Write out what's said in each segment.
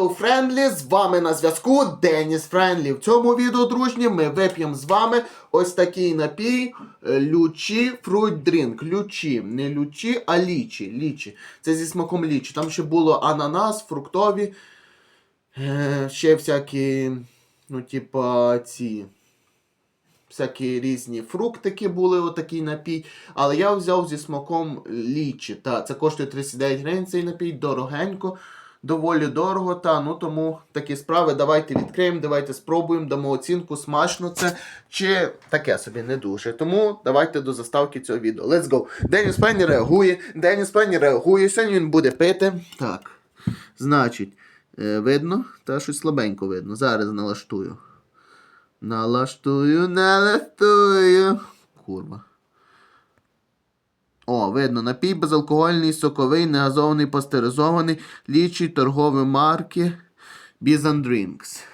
Hello, Friendly! З вами на зв'язку Деніс Френдлі. В цьому відео, дружні, ми вип'ємо з вами ось такий напій е, Лючі Fruit Drink. Лючі, не лючі, а лічі. лічі. Це зі смаком лічі. Там ще було ананас, фруктові, е, ще всякі, ну, типа, ці. Всякі різні фруктики були, отакий напій. Але я взяв зі смаком лічі. Та, це коштує 39 гривень цей напій, дорогенько, доволі дорого. Та, ну тому такі справи. Давайте відкриємо, давайте спробуємо, дамо оцінку, смачно це чи таке собі не дуже. Тому давайте до заставки цього відео. Let's go. Деніс Пенні реагує. Деніс Пенні реагує. Сьогодні він буде пити. Так. Значить, е, видно? Та щось слабенько видно. Зараз налаштую. Налаштую, налаштую. Курва. О, видно, напій безалкогольний, соковий, негазований, пастеризований, лічі торгові марки. Bizan Drinks.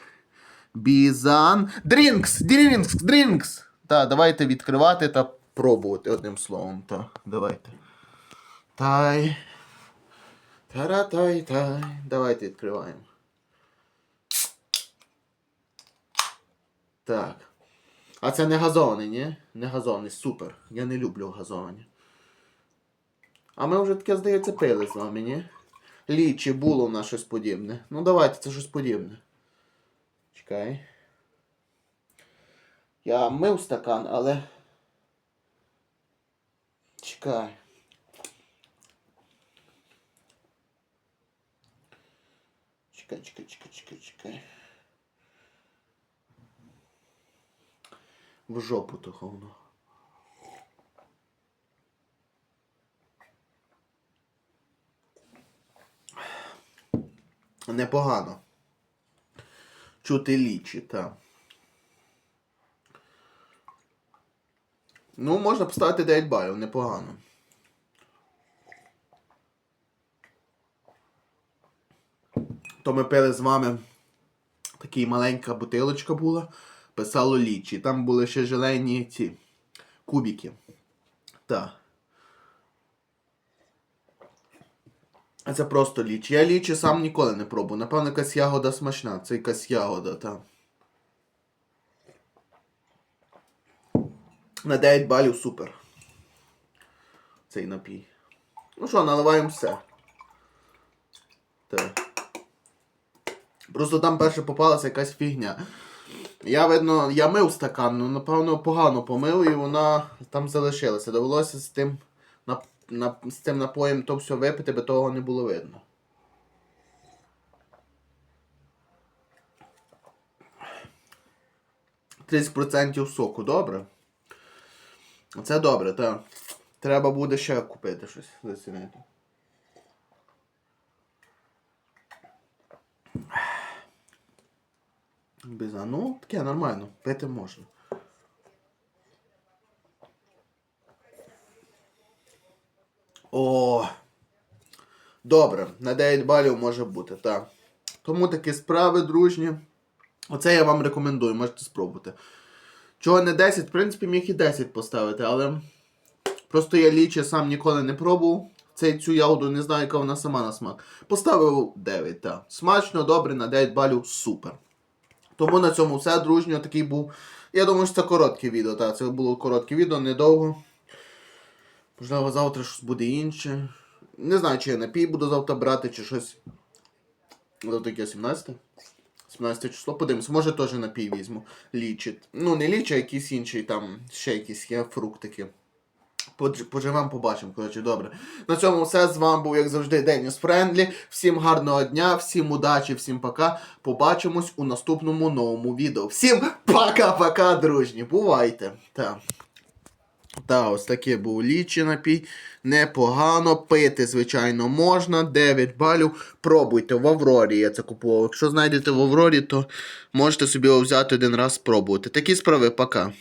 Bizan Drinks! Drinks! Drinks! Так, давайте відкривати та пробувати одним словом. Так, давайте. Тай. Тара-тай-тай. Давайте відкриваємо. Так. А це не газований, ні? Не газований, супер. Я не люблю газовані. А ми вже таке, здається, пили з вами, ні? Лічі було в нас щось подібне. Ну давайте, це щось подібне. Чекай. Я мив стакан, але. Чекай. Чекай, чекай, чекай, чекай, чекай. В жопу то говно. Непогано. Чути лічі, так. Ну, можна поставити 9 балів, непогано. То ми пили з вами така маленька бутилочка була. Писало лічі. Там були ще зелені ці кубики. Так. А це просто лічі. Я лічі сам ніколи не пробую. Напевно, якась ягода смачна. Це якась ягода, так. На 9 балів супер. Цей напій. Ну що, наливаємо все. Так. Просто там перше попалася якась фігня. Я, видно, я мив стакан, ну, напевно, погано помив і вона там залишилася. Довелося з тим, нап, з тим напоєм то все випити, бо того не було видно. Тридцять процентів соку, добре? Це добре, так. Треба буде ще купити щось зацінити. Без а, ну, таке нормально, пити можна. О! Добре, на 9 балів може бути, так. Тому такі справи, дружні. Оце я вам рекомендую, можете спробувати. Чого не 10, в принципі, міг і 10 поставити, але просто я лічі сам ніколи не пробував. Цей цю ягоду не знаю, яка вона сама на смак. Поставив 9, так. Смачно, добре, на 9 балів, супер. Тому на цьому все, дружньо, такий був. Я думаю, що це коротке відео, так, це було коротке відео, недовго. Можливо, завтра щось буде інше. Не знаю, чи я напій буду завтра брати, чи щось. Завтра яке 17? 17 число, подивимось, може теж напій візьму. Лічить. Ну, не лічить, а якийсь інший там, ще якісь є фруктики. Поживемо, побачимо. Коротше, добре. На цьому все. З вами був, як завжди, Деніс Френдлі. Всім гарного дня, всім удачі, всім пока. Побачимось у наступному новому відео. Всім пока-пока, дружні. Бувайте. Так. Та, ось таке був лічі напій. Непогано. Пити, звичайно, можна. 9 балів. Пробуйте в Аврорі. Я це купував. Якщо знайдете в Аврорі, то можете собі його взяти один раз спробувати. Такі справи, пока.